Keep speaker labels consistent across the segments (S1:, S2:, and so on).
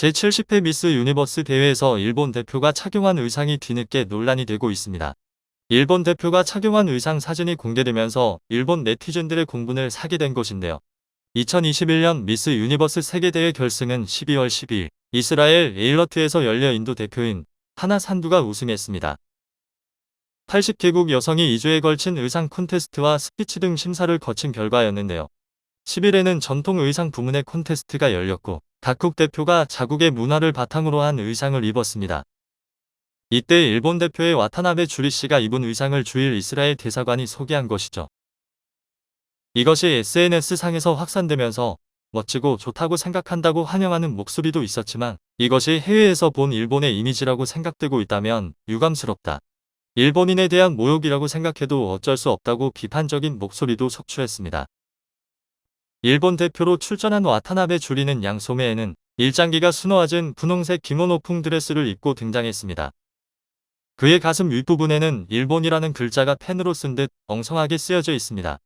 S1: 제70회 미스 유니버스 대회에서 일본 대표가 착용한 의상이 뒤늦게 논란이 되고 있습니다. 일본 대표가 착용한 의상 사진이 공개되면서 일본 네티즌들의 공분을 사게 된 것인데요. 2021년 미스 유니버스 세계대회 결승은 12월 12일 이스라엘 에일러트에서 열려 인도 대표인 하나 산두가 우승했습니다. 80개국 여성이 2주에 걸친 의상 콘테스트와 스피치 등 심사를 거친 결과였는데요. 10일에는 전통 의상 부문의 콘테스트가 열렸고 각국 대표가 자국의 문화를 바탕으로 한 의상을 입었습니다. 이때 일본 대표의 와타나베 주리 씨가 입은 의상을 주일 이스라엘 대사관이 소개한 것이죠. 이것이 SNS상에서 확산되면서 멋지고 좋다고 생각한다고 환영하는 목소리도 있었지만 이것이 해외에서 본 일본의 이미지라고 생각되고 있다면 유감스럽다. 일본인에 대한 모욕이라고 생각해도 어쩔 수 없다고 비판적인 목소리도 속출했습니다. 일본 대표로 출전한 와타나베 주리는 양소매에는 일장기가 수놓아진 분홍색 기모노풍 드레스를 입고 등장했습니다. 그의 가슴 윗부분에는 일본이라는 글자가 펜으로 쓴 듯 엉성하게 쓰여져 있습니다.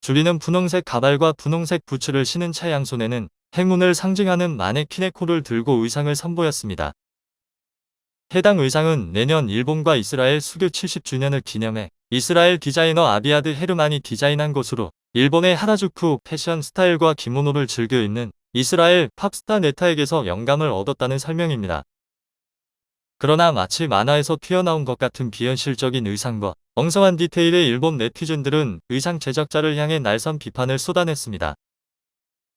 S1: 주리는 분홍색 가발과 분홍색 부츠를 신은 채 양손에는 행운을 상징하는 마네킹의 코를 들고 의상을 선보였습니다. 해당 의상은 내년 일본과 이스라엘 수교 70주년을 기념해 이스라엘 디자이너 아비아드 헤르만이 디자인한 것으로 일본의 하라주쿠 패션 스타일과 기모노를 즐겨 입는 이스라엘 팝스타 네타에게서 영감을 얻었다는 설명입니다. 그러나 마치 만화에서 튀어나온 것 같은 비현실적인 의상과 엉성한 디테일의 일본 네티즌들은 의상 제작자를 향해 날선 비판을 쏟아냈습니다.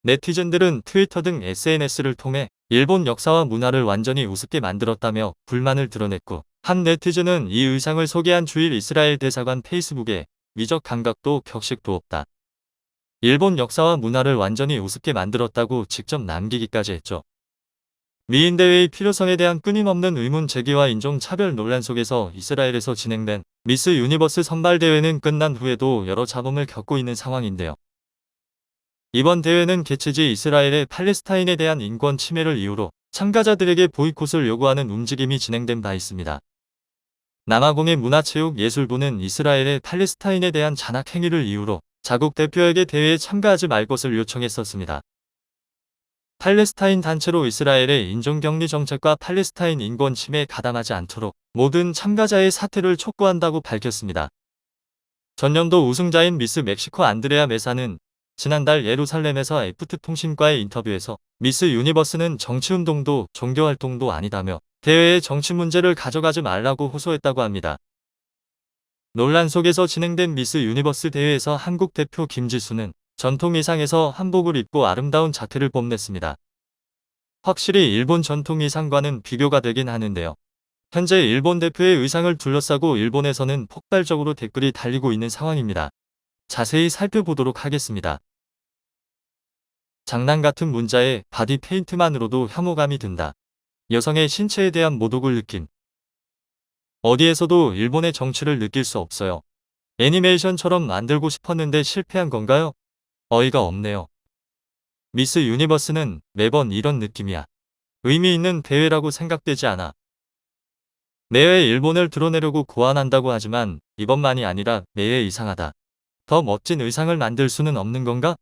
S1: 네티즌들은 트위터 등 SNS를 통해 일본 역사와 문화를 완전히 우습게 만들었다며 불만을 드러냈고 한 네티즌은 이 의상을 소개한 주일 이스라엘 대사관 페이스북에 미적 감각도 격식도 없다. 일본 역사와 문화를 완전히 우습게 만들었다고 직접 남기기까지 했죠. 미인 대회의 필요성에 대한 끊임없는 의문 제기와 인종 차별 논란 속에서 이스라엘에서 진행된 미스 유니버스 선발 대회는 끝난 후에도 여러 잡음을 겪고 있는 상황인데요. 이번 대회는 개최지 이스라엘의 팔레스타인에 대한 인권 침해를 이유로 참가자들에게 보이콧을 요구하는 움직임이 진행된 바 있습니다. 남아공의 문화체육예술부는 이스라엘의 팔레스타인에 대한 잔악 행위를 이유로 자국 대표에게 대회에 참가하지 말 것을 요청했었습니다. 팔레스타인 단체로 이스라엘의 인종격리 정책과 팔레스타인 인권 침해에 가담하지 않도록 모든 참가자의 사퇴를 촉구한다고 밝혔습니다. 전년도 우승자인 미스 멕시코 안드레아 메사는 지난달 예루살렘에서 애프트 통신과의 인터뷰에서 미스 유니버스는 정치운동도 종교활동도 아니다며 대회에 정치 문제를 가져가지 말라고 호소했다고 합니다. 논란 속에서 진행된 미스 유니버스 대회에서 한국 대표 김지수는 전통 의상에서 한복을 입고 아름다운 자태를 뽐냈습니다. 확실히 일본 전통 의상과는 비교가 되긴 하는데요. 현재 일본 대표의 의상을 둘러싸고 일본에서는 폭발적으로 댓글이 달리고 있는 상황입니다. 자세히 살펴보도록 하겠습니다. 장난 같은 문자에 바디 페인트만으로도 혐오감이 든다. 여성의 신체에 대한 모독을 느낀. 어디에서도 일본의 정치를 느낄 수 없어요. 애니메이션처럼 만들고 싶었는데 실패한 건가요? 어이가 없네요. 미스 유니버스는 매번 이런 느낌이야. 의미 있는 대회라고 생각되지 않아. 매회 일본을 드러내려고 고안한다고 하지만 이번만이 아니라 매회 이상하다. 더 멋진 의상을 만들 수는 없는 건가?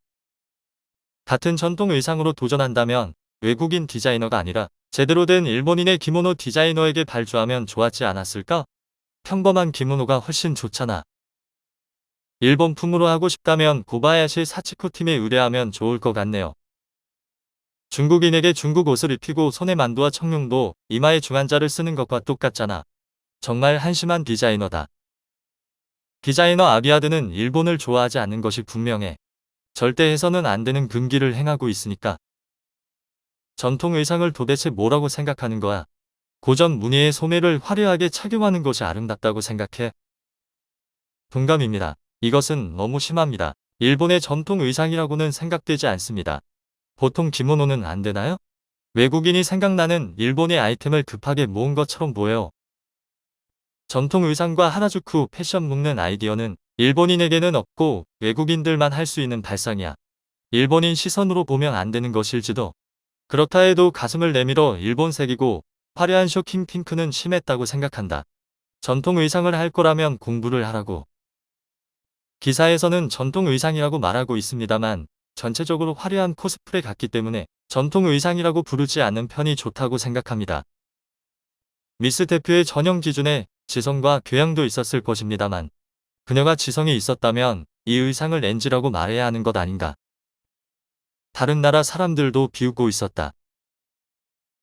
S1: 같은 전통 의상으로 도전한다면 외국인 디자이너가 아니라 제대로 된 일본인의 기모노 디자이너에게 발주하면 좋았지 않았을까? 평범한 기모노가 훨씬 좋잖아. 일본풍으로 하고 싶다면 고바야시 사치코 팀에 의뢰하면 좋을 것 같네요. 중국인에게 중국 옷을 입히고 손에 만두와 청룡도 이마에 중한자를 쓰는 것과 똑같잖아. 정말 한심한 디자이너다. 디자이너 아비아드는 일본을 좋아하지 않는 것이 분명해. 절대 해서는 안 되는 금기를 행하고 있으니까. 전통 의상을 도대체 뭐라고 생각하는 거야? 고전 무늬의 소매를 화려하게 착용하는 것이 아름답다고 생각해? 동감입니다. 이것은 너무 심합니다. 일본의 전통 의상이라고는 생각되지 않습니다. 보통 기모노는 안 되나요? 외국인이 생각나는 일본의 아이템을 급하게 모은 것처럼 보여요. 전통 의상과 하라주쿠 패션 묶는 아이디어는 일본인에게는 없고 외국인들만 할 수 있는 발상이야. 일본인 시선으로 보면 안 되는 것일지도. 그렇다 해도 가슴을 내밀어 일본색이고 화려한 쇼킹 핑크는 심했다고 생각한다. 전통 의상을 할 거라면 공부를 하라고. 기사에서는 전통 의상이라고 말하고 있습니다만 전체적으로 화려한 코스프레 같기 때문에 전통 의상이라고 부르지 않는 편이 좋다고 생각합니다. 미스 대표의 전형 기준에 지성과 교양도 있었을 것입니다만 그녀가 지성이 있었다면 이 의상을 NG라고 말해야 하는 것 아닌가. 다른 나라 사람들도 비웃고 있었다.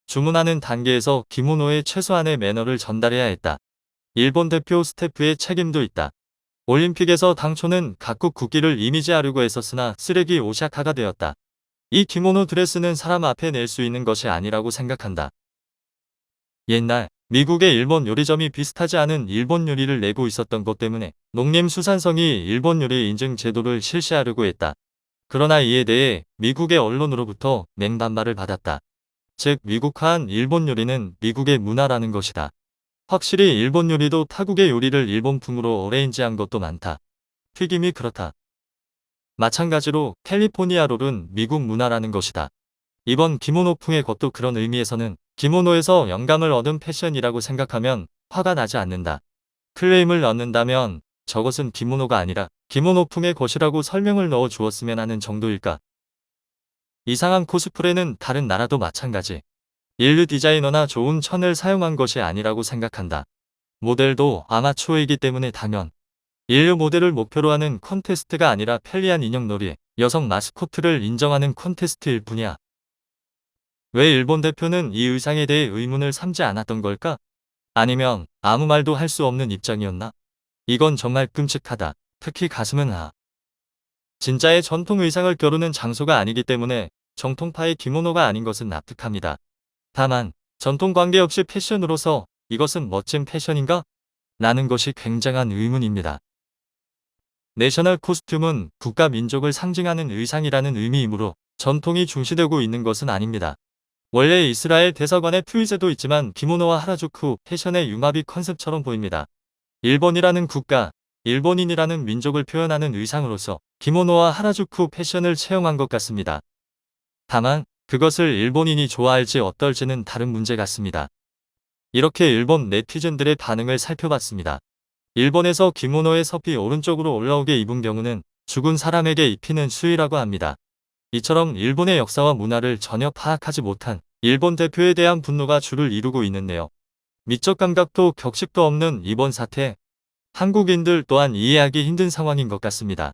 S1: 주문하는 단계에서 기모노의 최소한의 매너를 전달해야 했다. 일본 대표 스태프의 책임도 있다. 올림픽에서 당초는 각국 국기를 이미지하려고 했었으나 쓰레기 오샤카가 되었다. 이 기모노 드레스는 사람 앞에 낼 수 있는 것이 아니라고 생각한다. 옛날 미국의 일본 요리점이 비슷하지 않은 일본 요리를 내고 있었던 것 때문에 농림수산성이 일본 요리 인증 제도를 실시하려고 했다. 그러나 이에 대해 미국의 언론으로부터 맹반발을 받았다. 즉 미국화한 일본 요리는 미국의 문화라는 것이다. 확실히 일본 요리도 타국의 요리를 일본풍으로 어레인지한 것도 많다. 튀김이 그렇다. 마찬가지로 캘리포니아 롤은 미국 문화라는 것이다. 이번 기모노풍의 것도 그런 의미에서는 기모노에서 영감을 얻은 패션이라고 생각하면 화가 나지 않는다. 클레임을 넣는다면 저것은 기모노가 아니라 기모노풍의 것이라고 설명을 넣어 주었으면 하는 정도일까. 이상한 코스프레는 다른 나라도 마찬가지. 인류 디자이너나 좋은 천을 사용한 것이 아니라고 생각한다. 모델도 아마추어이기 때문에 당연. 인류 모델을 목표로 하는 콘테스트가 아니라 편리한 인형놀이, 여성 마스코트를 인정하는 콘테스트일 뿐이야. 왜 일본 대표는 이 의상에 대해 의문을 삼지 않았던 걸까? 아니면 아무 말도 할 수 없는 입장이었나? 이건 정말 끔찍하다. 특히 가슴은 아. 진짜의 전통 의상을 겨루는 장소가 아니기 때문에 정통파의 기모노가 아닌 것은 납득합니다. 다만 전통 관계없이 패션으로서 이것은 멋진 패션인가? 라는 것이 굉장한 의문입니다. 내셔널 코스튬은 국가 민족을 상징하는 의상이라는 의미이므로 전통이 중시되고 있는 것은 아닙니다. 원래 이스라엘 대사관의 트윗에도 있지만 기모노와 하라주쿠 패션의 융합이 컨셉처럼 보입니다. 일본이라는 국가, 일본인이라는 민족을 표현하는 의상으로서 기모노와 하라주쿠 패션을 채용한 것 같습니다. 다만 그것을 일본인이 좋아할지 어떨지는 다른 문제 같습니다. 이렇게 일본 네티즌들의 반응을 살펴봤습니다. 일본에서 기모노의 섭이 오른쪽으로 올라오게 입은 경우는 죽은 사람에게 입히는 수위라고 합니다. 이처럼 일본의 역사와 문화를 전혀 파악하지 못한 일본 대표에 대한 분노가 주를 이루고 있는데요. 미적 감각도 격식도 없는 이번 사태, 한국인들 또한 이해하기 힘든 상황인 것 같습니다.